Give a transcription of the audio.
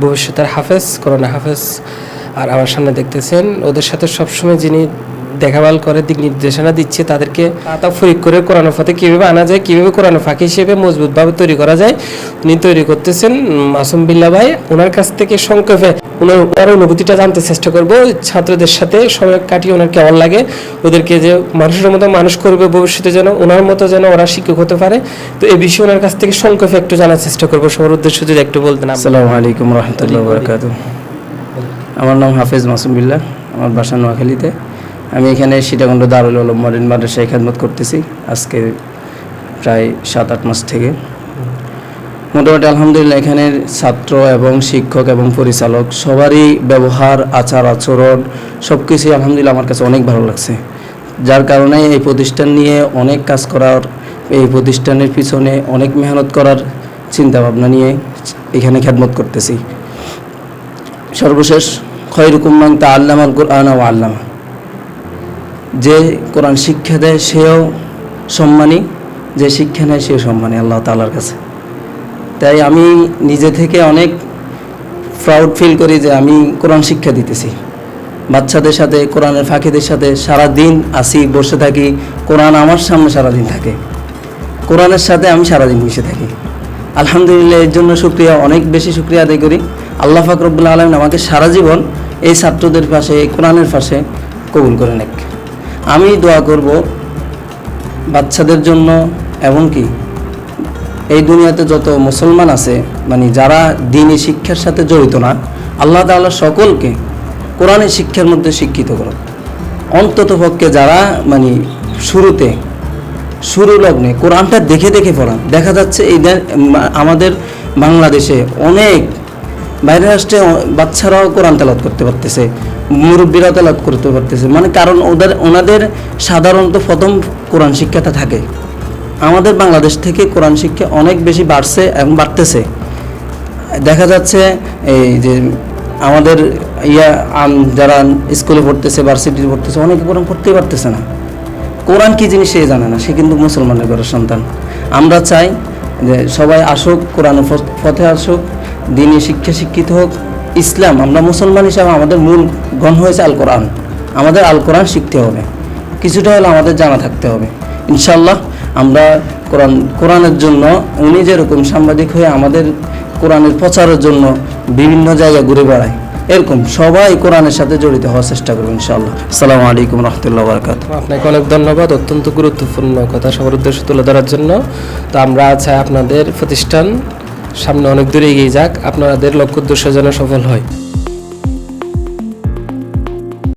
ভবিষ্যতের হাফেজ করোনা হাফেজ আর আমার সামনে দেখতেছেন। ওদের সাথে সবসময় যিনি দেখাভাল করে, দিক নির্দেশনা দিচ্ছে, তাদেরকে আতা ফরিক করে কোরআন ফাতে কীভাবে আনা যায়, কীভাবে কোরআন ফাঁকি হিসেবে মজবুতভাবে তৈরি করা যায়। উনি তৈরি করতেছেন মাসুম বিল্লা ভাই ওনার কাছ থেকে সংক্ষেপে ওনার ওনার অনুভূতিটা জানতে চেষ্টা করব। ছাত্রদের সাথে সময় কাটিয়ে ওনার কেমন লাগে, ওদেরকে যে মানুষের মতো মানুষ করবে ভবিষ্যতে যেন, ওনার মতো যেন ওরা শিক্ষক হতে পারে। তো এই বিষয়ে ওনার কাছ থেকে সংক্ষেপে একটু জানার চেষ্টা করব। সবার উদ্দেশ্য যদি একটু বলতেন। আসসালামু আলাইকুম রহমতুল্লাহ আমার নাম হাফেজ মাসুম বিল্লাহ আমার বাসা নোয়াখালীতে। আমি এখানে সীতাকুণ্ড দারুল আলম মডার্ন মাদ্রাসায় খেদমত করতেছি, আজকে প্রায় সাত, আট মাস থেকে। মোটামুটি আলহামদুলিল্লাহ এখানের ছাত্র এবং শিক্ষক এবং পরিচালক সবারই ব্যবহার, আচার, আচরণ সব কিছুই আলহামদুলিল্লাহ আমার কাছে অনেক ভালো লাগছে। যার কারণে এই প্রতিষ্ঠান নিয়ে অনেক কাজ করার, এই প্রতিষ্ঠানের পিছনে অনেক মেহনত করার চিন্তা ভাবনা নিয়ে এখানে খেদমত করতেছি। সর্বশেষ খয়রুকুম্মান তা আল্লাম আল কোরআন ও আল্লামা। যে কোরআন শিক্ষা দেয় সেও সম্মানী, যে শিক্ষা নেয় সেও সম্মানী আল্লাহ তালার কাছে। তাই আমি নিজে থেকে অনেক প্রাউড ফিল করি যে আমি কোরআন শিক্ষা দিতেছি। বাচ্চাদের সাথে, কোরআনের ফাঁকিদের সাথে সারা দিন আসি, বসে থাকি, কোরআন আমার সামনে সারাদিন থাকে। কোরআনের সাথে আমি সারাদিন মিশে থাকি। আলহামদুলিল্লাহ, এর জন্য শুক্রিয়া, অনেক বেশি শুক্রিয়া আদায় করি। আল্লাহ ফাকরবুল্লা আলমিন আমাকে সারা জীবন এই ছাত্রদের পাশে, এই কোরআনের পাশে কবুল করে নেক। আমি দোয়া করব বাচ্চাদের জন্য এমনকি এই দুনিয়াতে যত মুসলমান আছে মানে যারা দিনই শিক্ষার সাথে জড়িত না, আল্লাহ তাআলা সকলকে কোরআনের শিক্ষার মধ্যে শিক্ষিত করো অন্তত পক্ষে যারা মানে শুরুতে, শুরু লগ্নে কোরআনটা দেখে দেখে পড়ান। দেখা যাচ্ছে এই আমাদের বাংলাদেশে অনেক বাইরের রাষ্ট্রে বাচ্চারাও কোরআন তেলাত করতে পারতেছে। মুরব্বীরাও তেলাত করতে পারতেছে। মানে কারণ ওদের, ওনাদের সাধারণত প্রথম কোরআন শিক্ষাটা থাকে। আমাদের বাংলাদেশ থেকে কোরআন শিক্ষা অনেক বেশি বাড়ছে এবং বাড়তেছে। দেখা যাচ্ছে, এই যে আমাদের ইয়া যারা স্কুলে পড়তেছে ভার্সিটিতে পড়তেছে, অনেকে কোরআন পড়তেই পারতেছে না। কোরআন কি জিনিস সে জানে না, সে কিন্তু মুসলমানের ঘরের সন্তান। আমরা চাই যে সবাই আসুক, কোরআন পথে আসুক, দিনে শিক্ষা শিক্ষিত হোক ইসলাম, আমরা মুসলমান হিসাবে আমাদের মূল গণ হয়েছে আল কোরআন আমাদের আল কোরআন শিখতে হবে। কিছুটা হলে আমাদের জানা থাকতে হবে। ইনশাল্লাহ আমরা কোরআন, কোরআনের জন্য উনি যেরকম সাংবাদিক হয়ে আমাদের কোরআনের প্রচারের জন্য বিভিন্ন জায়গায় ঘুরে বেড়ায়, এরকম সবাই কোরআনের সাথে জড়িত হওয়ার চেষ্টা করব ইনশাআল্লাহ। আসসালামু আলাইকুম রহমতুল্লাহ বারকাত আপনাকে অনেক ধন্যবাদ, অত্যন্ত গুরুত্বপূর্ণ কথা সবার উদ্দেশ্যে তুলে ধরার জন্য। তো আমরা চাই আপনাদের প্রতিষ্ঠান সামনে অনেক দূরে এগিয়ে যাক। আপনাদের লক্ষ্য উদ্দেশ্য যেন সফল হয়।